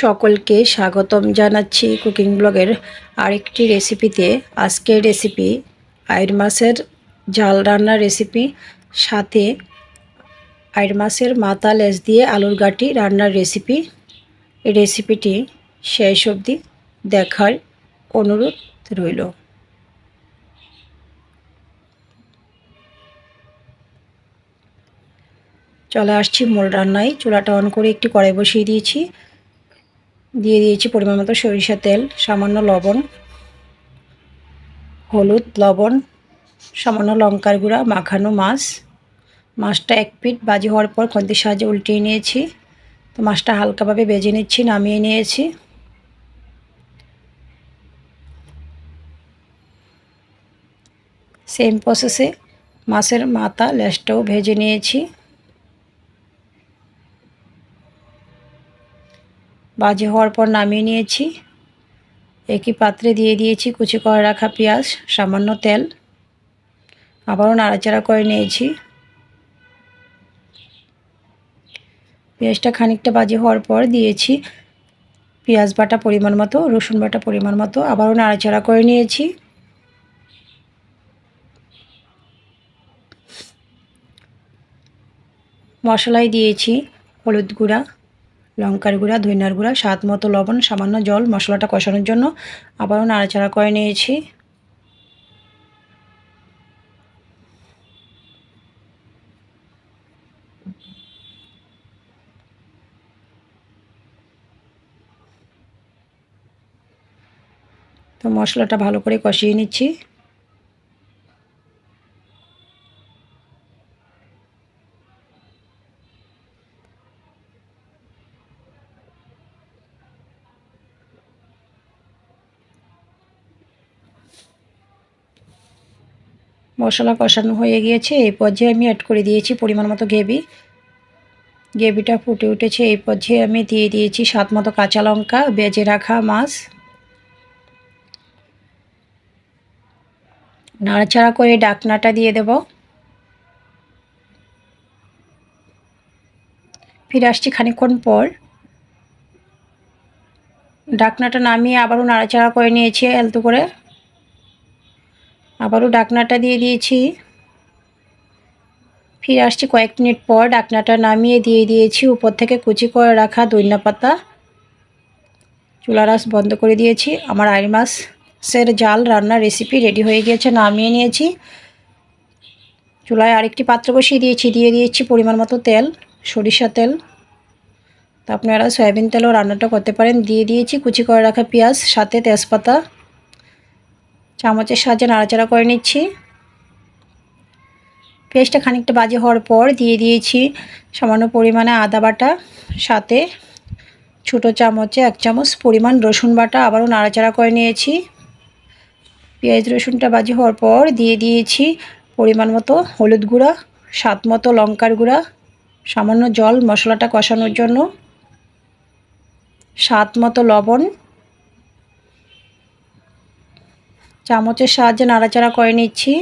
সকলকে স্বাগতম জানাচ্ছি কুকিং ব্লগের আরেকটি রেসিপিতে। আজকের রেসিপি আইর মাছের ঝাল রান্নার রেসিপি, সাথে আইর মাছের মাথা লেজ দিয়ে আলুর গাটি রান্নার রেসিপি। রেসিপিটি শেষ অবধি দেখার অনুরোধ রইল। চলে আসছি মূল রান্নায়। চুলাটা অন করে একটি কড়াই বসিয়ে দিয়েছি। দিয়ে দিয়েছি পরিমাণ মতো সরিষা তেল, সামান্য লবণ, হলুদ, লবণ, সামান্য লঙ্কার গুঁড়া, মাখানো মাছ। মাছটা এক পিট বাজি হওয়ার পর খন্তির সাহায্যে উল্টিয়ে নিয়েছি। তো মাছটা হালকাভাবে বেজে নিচ্ছি, নামিয়ে নিয়েছি। সেম প্রসেসে মাছের মাথা লেজটাও ভেজে নিয়েছি। বাজে হওয়ার পর নামিয়ে নিয়েছি। একই পাত্রে দিয়ে দিয়েছি কুচি করে রাখা পেঁয়াজ, সামান্য তেল। আবারও নাড়াচাড়া করে নিয়েছি। পেঁয়াজটা খানিকটা বাজে হওয়ার পর দিয়েছি পেঁয়াজ বাটা পরিমাণ মতো, রসুন বাটা পরিমাণ মতো। আবারও নাড়াচাড়া করে নিয়েছি। মশলায় দিয়েছি, হলুদ গুঁড়া। লঙ্কার গুঁড়া, ধনিয়ার গুঁড়া, স্বাদ মতো লবণ, সামান্য জল, মশলাটা কষানোর জন্য আবারও নাড়াচাড়া করে নিয়েছি। তো মশলাটা ভালো করে কষিয়ে নিচ্ছি। মশলা কষানো হয়ে গিয়েছে, এই পর্যায়ে আমি অ্যাড করে দিয়েছি পরিমাণ মতো গ্রেভি। গ্রেভিটা ফুটে উঠেছে, এই পর্যায়ে আমি দিয়ে দিয়েছি স্বাদ মতো কাঁচা লঙ্কা বেজে রাখা মাছ। নাড়াচাড়া করে ডাকনাটা দিয়ে দেব। ফিরে আসছি খানিক্ষণ পর। ডাকনাটা নামিয়ে আবারও নাড়াচাড়া করে নিয়েছি আলতু করে। আবারও ডাকনাটা দিয়ে দিয়েছি। ফিরে আসছি কয়েক মিনিট পর, ডাকনাটা নামিয়ে দিয়ে দিয়েছি। উপর থেকে কুচি করে রাখা দৈন্য পাতা। চুলা রাস বন্ধ করে দিয়েছি। আমার আড়ি মাছের জাল রান্নার রেসিপি রেডি হয়ে গিয়েছে, নামিয়ে নিয়েছি। চুলায় আরেকটি পাত্র বসিয়ে দিয়েছি। দিয়ে দিয়েছি পরিমাণ মতো তেল, সরিষা তেল। তো আপনারা সয়াবিন তেলও রান্নাটা করতে পারেন। দিয়ে দিয়েছি কুচি করে রাখা পেঁয়াজ, সাথে তেজপাতা। চামচের সাহায্যে নাড়াচাড়া করে নিচ্ছি। পেঁয়াজটা খানিকটা বাজে হওয়ার পর দিয়ে দিয়েছি সামান্য পরিমাণে আদা বাটা, সাথে ছোটো চামচে এক চামচ পরিমাণ রসুন বাটা আবারও নাড়াচাড়া করে নিয়েছি। পেঁয়াজ রসুনটা বাজে হওয়ার পর দিয়ে দিয়েছি পরিমাণ মতো হলুদ গুঁড়া, স্বাদ মতো লঙ্কার গুঁড়া, সামান্য জল মশলাটা কষানোর জন্য, স্বাদ মতো লবণ চামচের সাহায্যে নাড়াচাড়া করে নিচ্ছি।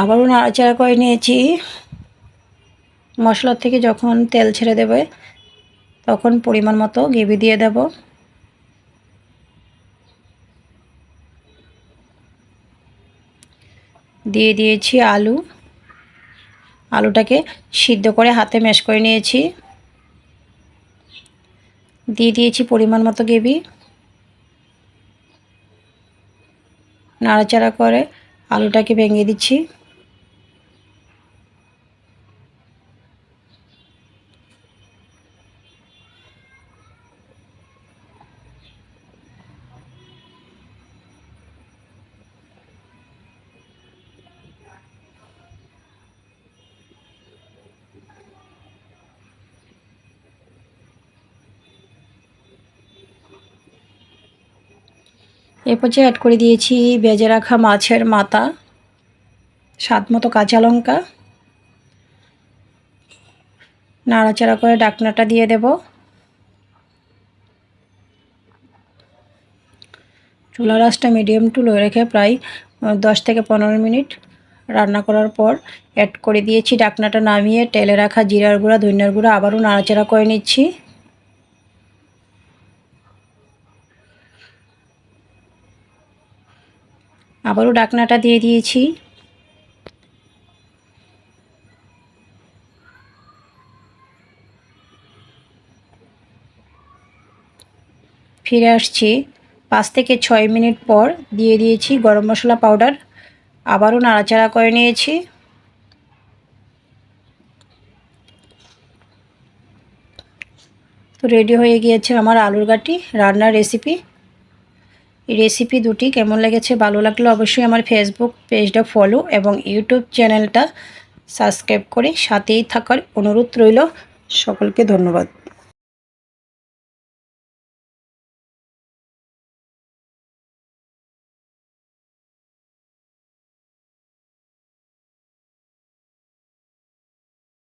আবারও নাড়াচাড়া করে নিয়েছি। মশলার থেকে যখন তেল ছেড়ে দেবে, তখন পরিমাণ মতো গ্রেভি দিয়ে দেব। দিয়ে দিয়েছি আলু। আলুটাকে সিদ্ধ করে হাতে ম্যাশ করে নিয়েছি। দিয়ে দিয়েছি পরিমাণ মতো গ্রেভি। নাড়াচাড়া করে আলুটাকে ভেঙে দিচ্ছি। এ পর্যায়ে অ্যাড করে দিয়েছি বেজে রাখা মাছের মাথা, স্বাদ মতো কাঁচা লঙ্কা। নাড়াচাড়া করে ডাকনাটা দিয়ে দেব। চুলা রাসটা মিডিয়াম টু লো রেখে প্রায় দশ থেকে পনেরো মিনিট রান্না করার পর অ্যাড করে দিয়েছি। ডাকনাটা নামিয়ে তেলে রাখা জিরার গুঁড়া, ধনিয়ার গুঁড়া আবারও নাড়াচাড়া করে নিচ্ছি। আবারও ডাকনাটা দিয়ে দিয়েছি। ফিরে আসছি। পাঁচ থেকে ছয় মিনিট পর দিয়ে দিয়েছি গরম মশলা পাউডার। আবারও নাড়াচাড়া করে নিয়েছি। তো রেডি হয়ে গিয়েছে আমার আলুর গাটি, রান্নার রেসিপি। রেসিপি দুটি কেমন লেগেছে ভালো লাগলে অবশ্যই আমার ফেসবুক পেজটা ফলো এবং ইউটিউব চ্যানেলটা সাবস্ক্রাইব করে সাথেই থাকার অনুরোধ রইল। সকলকে ধন্যবাদ।